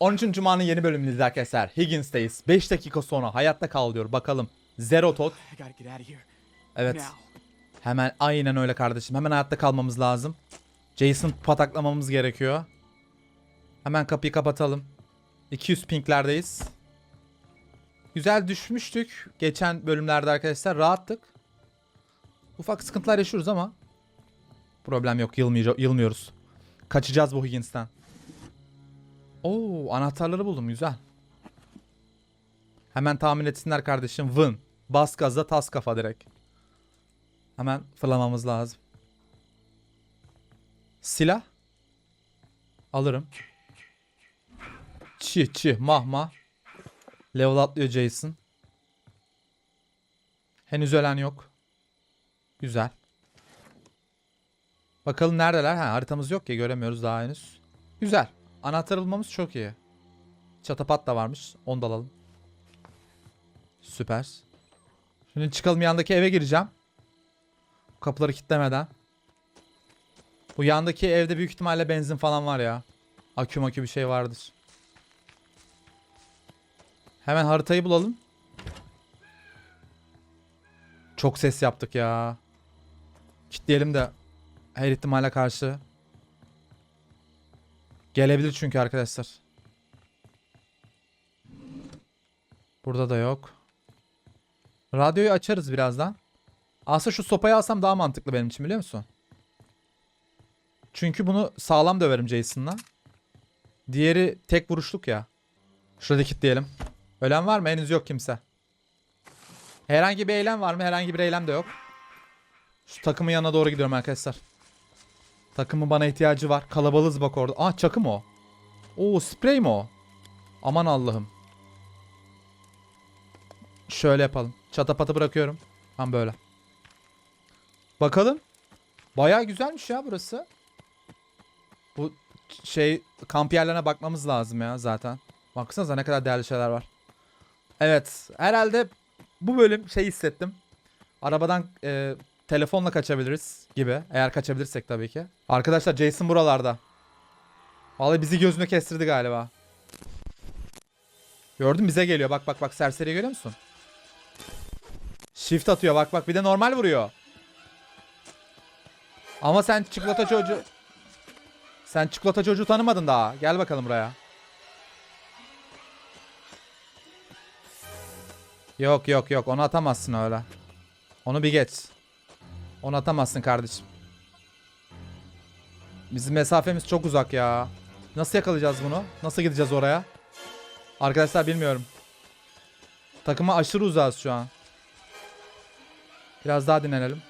13. Cuma'nın yeni bölümündeyiz arkadaşlar. Higgins'teyiz. 5 dakika sonra hayatta kal diyor. Bakalım. Zero tot. Evet. Hemen aynen öyle kardeşim. Hemen hayatta kalmamız lazım. Jason pataklamamız gerekiyor. Hemen kapıyı kapatalım. 200 pinglerdeyiz. Güzel düşmüştük. Geçen bölümlerde arkadaşlar rahattık. Ufak sıkıntılar yaşıyoruz ama problem yok. Yılmıyor, yılmıyoruz. Kaçacağız bu Higgins'ten. Oo, anahtarları buldum. Güzel. Hemen tahmin etsinler kardeşim. Vın. Bas gaza tas kafa direkt. Hemen fırlamamız lazım. Silah. Alırım. Çi çi mah mah. Level atlıyor Jason. Henüz ölen yok. Güzel. Bakalım neredeler? Ha haritamız yok ki göremiyoruz daha henüz. Güzel. Anahtar bulmamız çok iyi. Çatapat da varmış. Onu da alalım. Süper. Şimdi çıkalım yandaki eve gireceğim. Kapıları kilitlemeden. Bu yandaki evde büyük ihtimalle benzin falan var ya. Akü makü bir şey vardır. Hemen haritayı bulalım. Çok ses yaptık ya. Kilitleyelim de her ihtimale karşı. Gelebilir çünkü arkadaşlar. Burada da yok. Radyoyu açarız birazdan. Aslında şu sopayı alsam daha mantıklı benim için biliyor musun? Çünkü bunu sağlam döverim Jason'la. Diğeri tek vuruşluk ya. Şurada kilitleyelim. Ölen var mı? Henüz yok kimse. Herhangi bir eylem var mı? Herhangi bir eylem de yok. Şu takımın yanına doğru gidiyorum arkadaşlar. Takımın bana ihtiyacı var. Kalabalığız bak orada. Aa çakı mı o? Oo sprey mi o? Aman Allah'ım. Şöyle yapalım. Çatapatı bırakıyorum. Tam böyle. Bakalım. Baya güzelmiş ya burası. Bu şey kamp yerlerine bakmamız lazım ya zaten. Baksanıza ne kadar değerli şeyler var. Evet. Herhalde bu bölüm şey hissettim. Arabadan e, telefonla kaçabiliriz gibi. Eğer kaçabilirsek tabii ki. Arkadaşlar Jason buralarda. Vallahi bizi gözünü kestirdi galiba. Gördün bize geliyor. Bak bak bak serseri görüyor musun? Shift atıyor bak bak bir de normal vuruyor. Ama sen çikolata çocuğu... Sen çikolata çocuğu tanımadın daha. Gel bakalım buraya. Yok yok yok onu atamazsın öyle. Onu bir geç. Onu atamazsın kardeşim. Bizim mesafemiz çok uzak ya. Nasıl yakalayacağız bunu? Nasıl gideceğiz oraya? Arkadaşlar bilmiyorum. Takıma aşırı uzağız şu an. Biraz daha dinlenelim.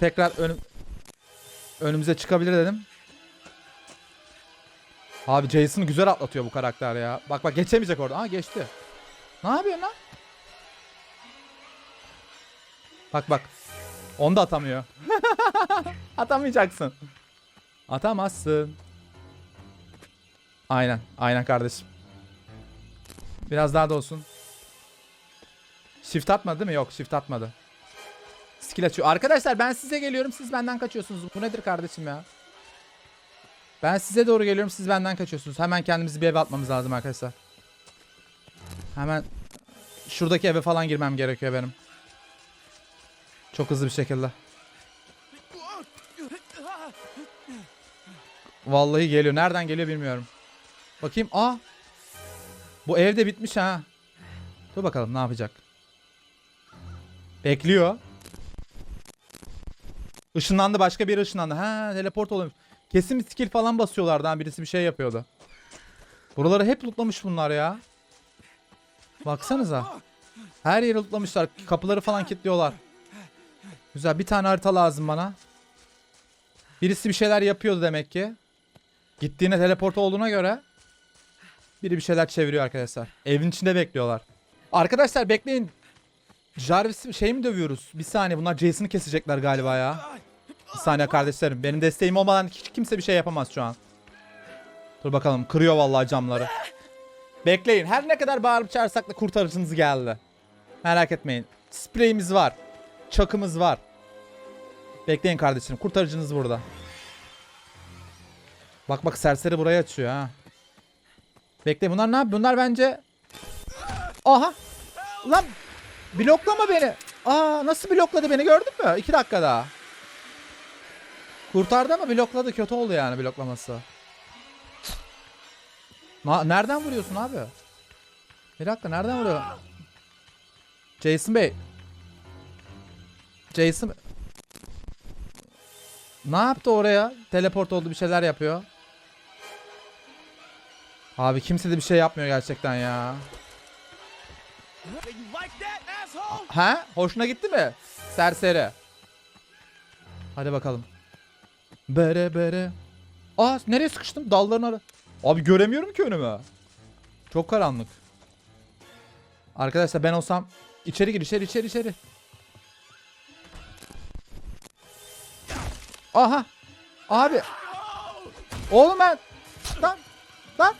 Tekrar önüm önümüze çıkabilir dedim. Abi Jason güzel atlatıyor bu karakter ya. Bak bak geçemeyecek orada. Aa geçti. Ne yapıyorsun lan? Bak bak. Onu da atamıyor. Atamayacaksın. Atamazsın. Aynen. Aynen kardeşim. Biraz daha da olsun. Shift atmadı değil mi? Yok shift atmadı. Skill açıyor. Arkadaşlar ben size geliyorum siz benden kaçıyorsunuz. Bu nedir kardeşim ya? Ben size doğru geliyorum siz benden kaçıyorsunuz. Hemen kendimizi bir eve atmamız lazım arkadaşlar. Hemen şuradaki eve falan girmem gerekiyor benim. Çok hızlı bir şekilde. Vallahi geliyor. Nereden geliyor bilmiyorum. Bakayım. Aa. Bu evde bitmiş ha. Dur bakalım ne yapacak. Bekliyor. Işınlandı başka bir ışınlandı. Ha teleport oluyormuş. Kesin bir skill falan basıyorlardı ha birisi bir şey yapıyordu. Buraları hep lootlamış bunlar ya. Baksanıza. Her yeri lootlamışlar. Kapıları falan kilitliyorlar. Güzel bir tane harita lazım bana. Birisi bir şeyler yapıyordu demek ki. Gittiğine teleport olduğuna göre biri bir şeyler çeviriyor arkadaşlar. Evin içinde bekliyorlar. Arkadaşlar bekleyin. Jarvis şey mi dövüyoruz? Bir saniye bunlar Jason'ı kesecekler galiba ya. Bir saniye kardeşlerim. Benim desteğim olmadan hiç kimse bir şey yapamaz şu an. Dur bakalım. Kırıyor vallahi camları. Bekleyin. Her ne kadar bağırıp çağırsak da kurtarıcınız geldi. Merak etmeyin. Spreyimiz var. Çakımız var. Bekleyin kardeşim. Kurtarıcınız burada. Bak bak serseri burayı açıyor ha. Bekle bunlar ne yapıyor? Bunlar bence... Aha! Lan bloklama beni. Aa nasıl blokladı beni gördün mü? 2 dakika daha. Kurtardı ama blokladı. Kötü oldu yani bloklaması. Na- nereden vuruyorsun abi? Bir dakika nereden vuruyor? Jason Bey. Jason Ne yaptı oraya? Teleport oldu bir şeyler yapıyor. Abi kimse de bir şey yapmıyor gerçekten ya. Ha? Hoşuna gitti mi? Serseri. Hadi bakalım. Bere bere. Aa nereye sıkıştım? Dalların ara. Abi göremiyorum ki önümü. Çok karanlık. Arkadaşlar ben olsam içeri gir içeri içeri içeri. Aha. Abi. Oğlum ben. Lan. Lan.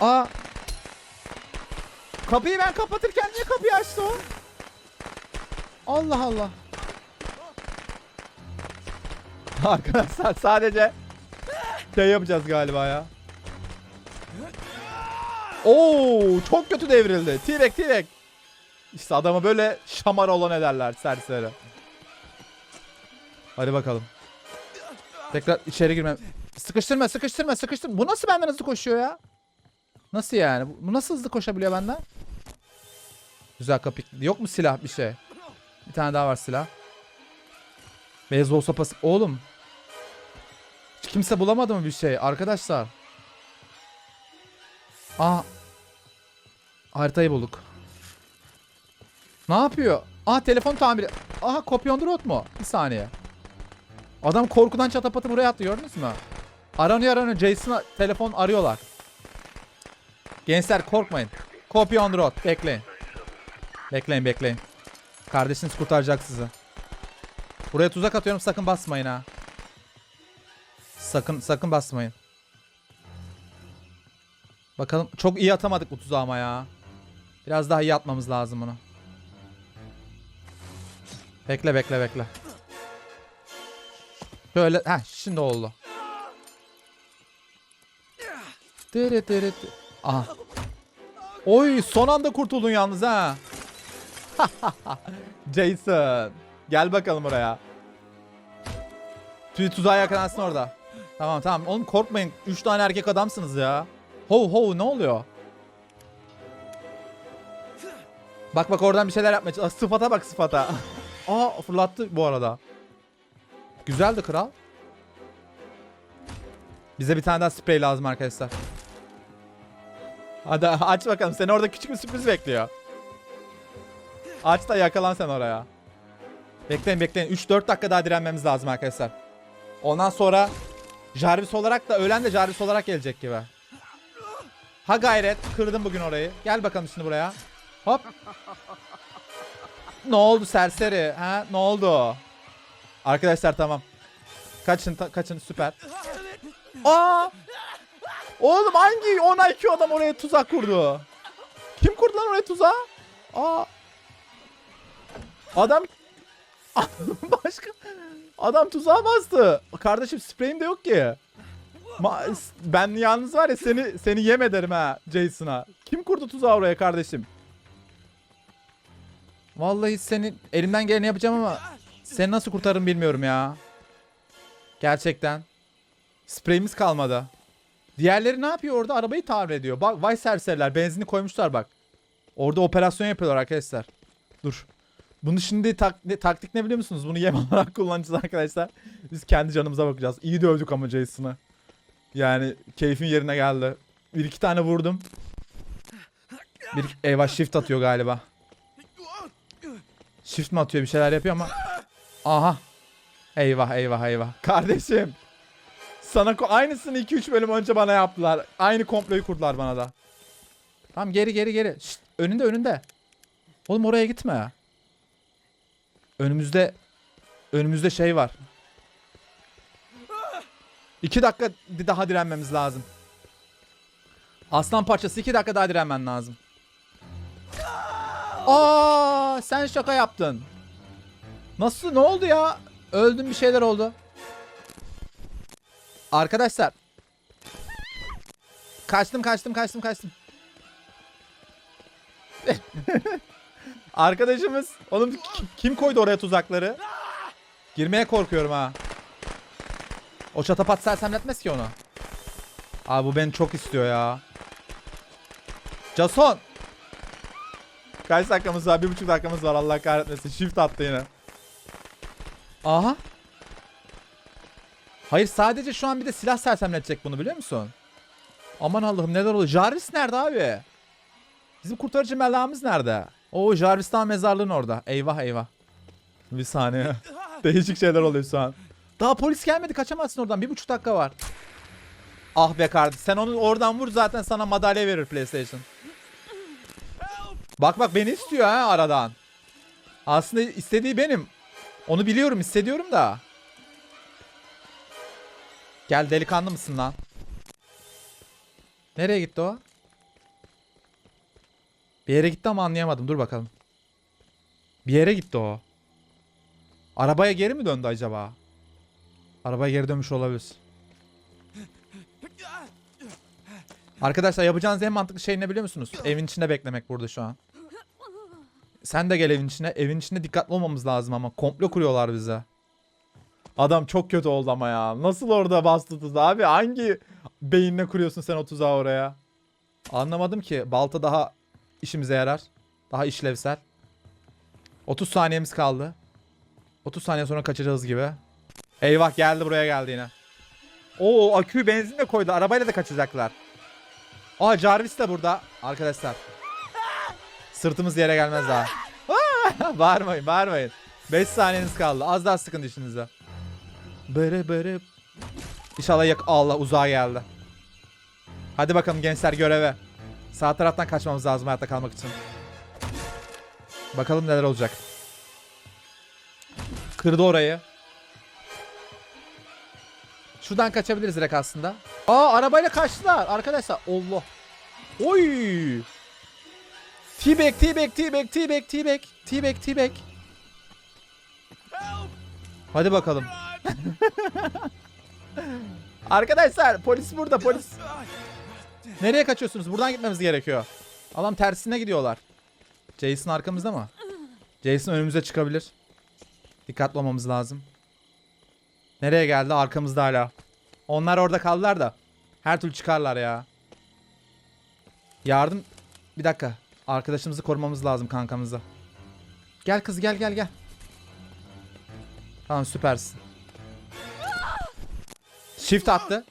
Aa. Kapıyı ben kapatırken niye kapıyı açtı o? Allah Allah. Arkadaşlar sadece şey yapacağız galiba ya. Oo çok kötü devrildi. T-Rex T-Rex. İşte adama böyle şamar olan ederler serseri. Hadi bakalım. Tekrar içeri girmem. Sıkıştırma sıkıştırma sıkıştırma. Bu nasıl benden hızlı koşuyor ya? Nasıl yani? Bu- nasıl hızlı koşabiliyor benden? Güzel kapı. Yok mu silah bir şey? Bir tane daha var silah. Beyzbol sopası. Oğlum. Hiç kimse bulamadı mı bir şey? Arkadaşlar. Aa. Haritayı bulduk. Ne yapıyor? Aa telefon tamiri. Aha copy on the road mu? Bir saniye. Adam korkudan çatapatı buraya attı gördünüz mü? Aranıyor aranıyor. Jason'a telefon arıyorlar. Gençler korkmayın. Copy on road. Bekleyin. Bekleyin bekleyin. Kardeşiniz kurtaracak sizi. Buraya tuzak atıyorum sakın basmayın ha. Sakın sakın basmayın. Bakalım çok iyi atamadık bu tuzağı ama ya. Biraz daha iyi atmamız lazım bunu. Bekle bekle bekle. Şöyle ha şimdi oldu. Dırı dırı dı- Aha. Oy son anda kurtuldun yalnız ha. Jason. Gel bakalım oraya. Tüy tuzağa yakalansın orada. Tamam tamam. Oğlum korkmayın. 3 tane erkek adamsınız ya. Ho ho ne oluyor? Bak bak oradan bir şeyler yapmaya çalış- Aa, Sıfata bak sıfata. Aa fırlattı bu arada. Güzeldi kral. Bize bir tane daha sprey lazım arkadaşlar. Hadi aç bakalım. Seni orada küçük bir sürpriz bekliyor. Aç da yakalan sen oraya. Bekleyin bekleyin. 3-4 dakika daha direnmemiz lazım arkadaşlar. Ondan sonra Jarvis olarak da öğlen de Jarvis olarak gelecek gibi. Ha gayret. Kırdım bugün orayı. Gel bakalım şimdi buraya. Hop. Ne oldu serseri? Ha ne oldu? Arkadaşlar tamam. Kaçın ta- kaçın süper. Aa! Oğlum hangi 10 IQ adam oraya tuzak kurdu? Kim kurdu lan oraya tuzağı? Aa! Adam başka adam tuzağa bastı. Kardeşim spreyim de yok ki. Ma- ben yalnız var ya seni seni yem ederim ha Jason'a. Kim kurdu tuzağı oraya kardeşim? Vallahi seni elimden geleni yapacağım ama seni nasıl kurtarırım bilmiyorum ya. Gerçekten. Spreyimiz kalmadı. Diğerleri ne yapıyor orada? Arabayı tamir ediyor. Bak vay serseriler. Benzini koymuşlar bak. Orada operasyon yapıyorlar arkadaşlar. Dur. Bunu şimdi tak- ne- taktik ne biliyor musunuz? Bunu yem olarak kullanacağız arkadaşlar. Biz kendi canımıza bakacağız. İyi dövdük ama Jason'ı. Yani keyfin yerine geldi. Bir iki tane vurdum. Bir eyvah shift atıyor galiba. Shift mi atıyor bir şeyler yapıyor ama. Aha. Eyvah eyvah eyvah. Kardeşim. Sana aynısını 2-3 bölüm önce bana yaptılar. Aynı komployu kurdular bana da. Tamam geri geri geri. Şşt, önünde önünde. Oğlum oraya gitme. Önümüzde önümüzde şey var. 2 dakika daha direnmemiz lazım. Aslan parçası 2 dakika daha direnmen lazım. Aa, sen şaka yaptın. Nasıl? Ne oldu ya? Öldüm bir şeyler oldu. Arkadaşlar. Kaçtım kaçtım kaçtım kaçtım. Arkadaşımız. Oğlum kim, koydu oraya tuzakları? Girmeye korkuyorum ha. O çatapat sersemletmez ki onu. Abi bu beni çok istiyor ya. Jason. Kaç dakikamız var? Bir buçuk dakikamız var Allah kahretmesin. Shift attı yine. Aha. Hayır sadece şu an bir de silah sersemletecek bunu biliyor musun? Aman Allah'ım neler oluyor? Jarvis nerede abi? Bizim kurtarıcı melağımız nerede? Oo Jarvis daha mezarlığın orada. Eyvah eyvah. Bir saniye. Değişik şeyler oluyor şu an. Daha polis gelmedi kaçamazsın oradan. Bir buçuk dakika var. Ah be kardeş sen onu oradan vur zaten sana madalya verir PlayStation. Bak bak beni istiyor ha aradan. Aslında istediği benim. Onu biliyorum hissediyorum da. Gel delikanlı mısın lan? Nereye gitti o? Bir yere gitti ama anlayamadım. Dur bakalım. Bir yere gitti o. Arabaya geri mi döndü acaba? Arabaya geri dönmüş olabilir. Arkadaşlar yapacağınız en mantıklı şey ne biliyor musunuz? Evin içinde beklemek burada şu an. Sen de gel evin içine. Evin içinde dikkatli olmamız lazım ama. Komplo kuruyorlar bize. Adam çok kötü oldu ama ya. Nasıl orada bastı abi? Hangi beyinle kuruyorsun sen o tuzağı oraya? Anlamadım ki. Balta daha işimize yarar. Daha işlevsel. 30 saniyemiz kaldı. 30 saniye sonra kaçacağız gibi. Eyvah geldi buraya geldi yine. Oo aküyü benzinle koydu. Arabayla da kaçacaklar. Aa Jarvis de burada arkadaşlar. Sırtımız yere gelmez daha. Bağırmayın bağırmayın. 5 saniyeniz kaldı. Az daha sıkın dişinize. Bırı bırı. İnşallah yak Allah uzağa geldi. Hadi bakalım gençler göreve. Sağ taraftan kaçmamız lazım hayatta kalmak için. Bakalım neler olacak. Kırdı orayı. Şuradan kaçabiliriz direkt aslında. Aa arabayla kaçtılar arkadaşlar. Allah. Oy. T-bag, T-bag, T-bag, T-bag, T-bag, T-bag, T-bag. Hadi bakalım. Arkadaşlar polis burada polis. Nereye kaçıyorsunuz? Buradan gitmemiz gerekiyor. Adam tersine gidiyorlar. Jason arkamızda mı? Jason önümüze çıkabilir. Dikkatli olmamız lazım. Nereye geldi? Arkamızda hala. Onlar orada kaldılar da. Her türlü çıkarlar ya. Yardım. Bir dakika. Arkadaşımızı korumamız lazım kankamızı. Gel kız gel gel gel. Tamam süpersin. Shift attı.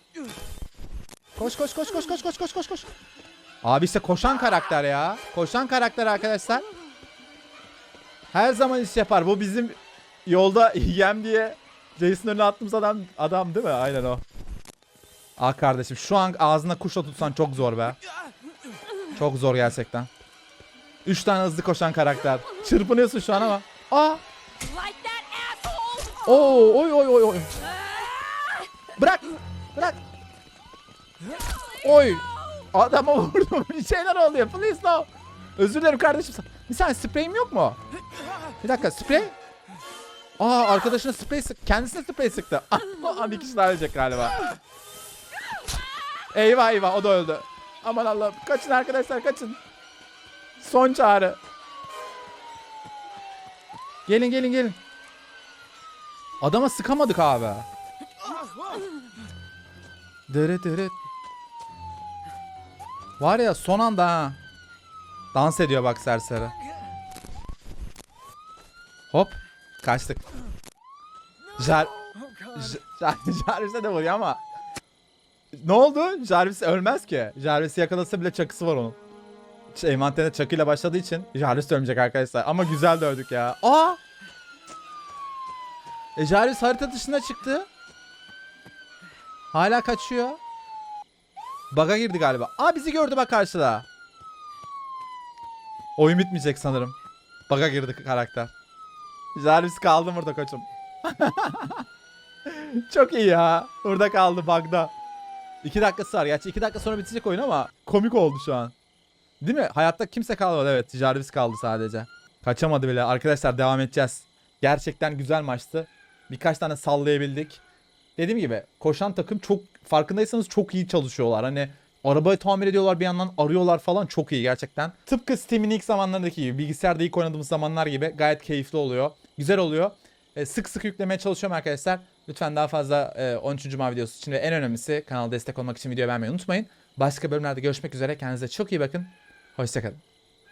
Koş koş koş koş koş koş koş koş koş. Abi işte koşan karakter ya. Koşan karakter arkadaşlar. Her zaman iş yapar. Bu bizim yolda yem diye Jason önüne attığımız adam adam değil mi? Aynen o. Ah kardeşim şu an ağzına kuşla tutsan çok zor be. Çok zor gerçekten. Üç tane hızlı koşan karakter. Çırpınıyorsun şu an ama. Aa! Oo, oy oy oy oy. Bırak! Bırak! Oy! Adama vurdum. Bir şeyler oluyor. Please no. Özür dilerim kardeşim. Bir saniye spreyim yok mu? Bir dakika sprey. Aa arkadaşına sprey sık. Kendisine sprey sıktı. Aa bir kişi daha ölecek galiba. Eyvah eyvah o da öldü. Aman Allah'ım. Kaçın arkadaşlar kaçın. Son çağrı. Gelin gelin gelin. Adama sıkamadık abi. Dırı dırı. Var ya son anda ha. Dans ediyor bak serseri. Hop. Kaçtık. Jar... Jar Jarvis'e de vuruyor ama. Ne oldu? Jarvis ölmez ki. Jarvis'i yakalasa bile çakısı var onun. Şey, envanterine çakıyla başladığı için Jarvis de ölmeyecek arkadaşlar. Ama güzel dövdük ya. Aa! E Jarvis harita dışına çıktı. Hala kaçıyor. Baga girdi galiba. Aa bizi gördü bak karşıda. Oyun bitmeyecek sanırım. Baga girdi karakter. Jarvis kaldı burada koçum. Çok iyi ya. Burada kaldı bug'da. 2 dakikası var. Gerçi 2 dakika sonra bitecek oyun ama komik oldu şu an. Değil mi? Hayatta kimse kalmadı evet. Jarvis kaldı sadece. Kaçamadı bile. Arkadaşlar devam edeceğiz. Gerçekten güzel maçtı. Birkaç tane sallayabildik. dediğim gibi koşan takım çok farkındaysanız çok iyi çalışıyorlar. Hani arabayı tamir ediyorlar bir yandan arıyorlar falan çok iyi gerçekten. Tıpkı Steam'in ilk zamanlarındaki gibi bilgisayarda ilk oynadığımız zamanlar gibi gayet keyifli oluyor. Güzel oluyor. E, sık sık yüklemeye çalışıyorum arkadaşlar. Lütfen daha fazla e, 13. Cuma videosu için ve en önemlisi kanala destek olmak için video beğenmeyi unutmayın. Başka bölümlerde görüşmek üzere. Kendinize çok iyi bakın. Hoşçakalın.